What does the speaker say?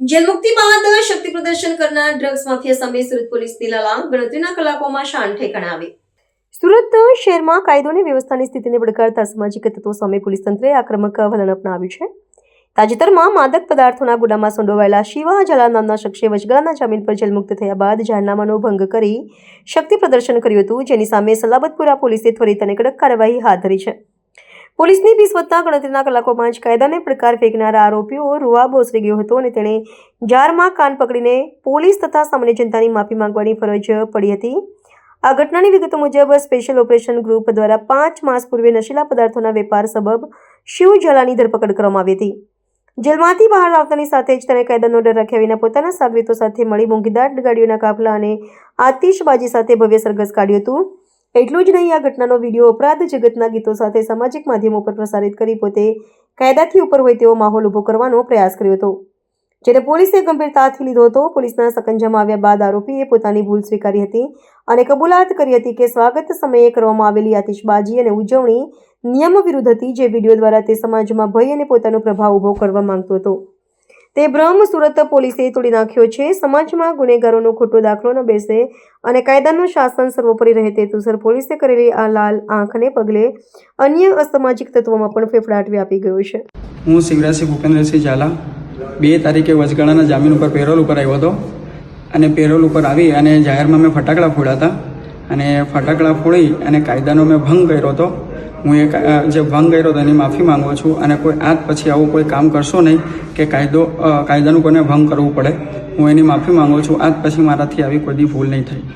Jail મુક્તિ બાદ શક્તિ પ્રદર્શન કરનાર ડ્રગ્સ માફિયા સામે સુરત પોલીસની લલામ ગણતરીના કલાકોમાં શાન ઠેકાણે આવી સુરત શહેરમાં કાયદો અને વ્યવસ્થાની સ્થિતિને પડકારતા સામાજિક તત્વો સામે પોલીસ તંત્રે આક્રમક વલણ અપનાવ્યું છે. તાજેતરમાં માદક પદાર્થોના ગુનામાં સંડોવાયેલા શિવા જલા નામના શખ્સે વચગાળાના જામીન પર જેલમુક્ત થયા બાદ જાહેરનામાનો ભંગ કરી શક્તિ પ્રદર્શન કર્યું હતું, જેની સામે સલાબતપુરા પોલીસે ત્વરિત અને કડક કાર્યવાહી હાથ ધરી છે. પોલીસની વિસ્વતના ગણતરીના કલાકોમાં જ કાયદાને પડકાર ફેંકનારા આરોપીઓ રૂઆબ ઓસરી ગયો હતો અને તેણે જારમાં કાન પકડીને પોલીસ તથા સામાન્ય જનતાની માફી માંગવાની ફરજ પડી હતી. આ ઘટનાની વિગતો મુજબ સ્પેશિયલ ઓપરેશન ગ્રુપ દ્વારા પાંચ માસ પૂર્વે નશીલા પદાર્થોના વેપાર સબબ શિવ ઝાલાની ધરપકડ કરવામાં આવી હતી. જેલમાંથી બહાર આવતાની સાથે જ તેણે કાયદાનો ડર રાખ્યા વિના પોતાના સાગરીતો સાથે મળી મોંઘીદાર ગાડીઓના કાફલા અને આતિશબાજી સાથે ભવ્ય સરઘસ કાઢ્યું હતું. એટલું જ નહીં, આ ઘટનાનો વીડિયો અપરાધ જગતના ગીતો સાથે સામાજિક માધ્યમો પર પ્રસારિત કરી પોતે કાયદાથી ઉપર હોય તેવો માહોલ ઊભો કરવાનો પ્રયાસ કર્યો હતો. જ્યારે પોલીસે ગંભીરતાથી લીધો હતો, પોલીસના સકંજામાં આવ્યા બાદ આરોપીએ પોતાની ભૂલ સ્વીકારી હતી અને કબૂલાત કરી હતી કે સ્વાગત સમયે કરવામાં આવેલી આતિશબાજી અને ઉજવણી નિયમ વિરુદ્ધ હતી, જે વીડિયો દ્વારા તે સમાજમાં ભય અને પોતાનો પ્રભાવ ઊભો કરવા માંગતો હતો. તે ભ્રમ સુરત પોલીસે તોડી નાખ્યો છે. સમાજમાં ગુનેગારોનો ખોટો દાખલો ન બેસે અને કાયદાનું શાસન સર્વોપરી રહે તે તુસર પોલીસે કરેલી આ લાલ આંખને પગલે અન્ય અસામાજિક તત્વોમાં પણ ફેફડાટ વ્યાપી ગયો છે. હું શિવરાજસિંહ ભૂપેન્દ્રસિંહ ઝાલા બે તારીખે વચગાળાના જામીન ઉપર પેરોલ ઉપર આવ્યો હતો અને પેરોલ ઉપર આવી અને જાહેરમાં મેં ફટાકડા ફોડ્યા હતા અને ફટાકડા ફોડી અને કાયદાનો મેં ભંગ કર્યો હતો. હું એ જે ભંગ કર્યો તેની માફી માંગુ છું અને કોઈ આજ પછી આવું કોઈ કામ કરશો નહીં કે કાયદો કાયદાનું કોઈને ભંગ કરવું પડે, હું એની માફી માંગુ છું. આજ પછી મારાથી આવી કોઈ દી ભૂલ નહીં થાય.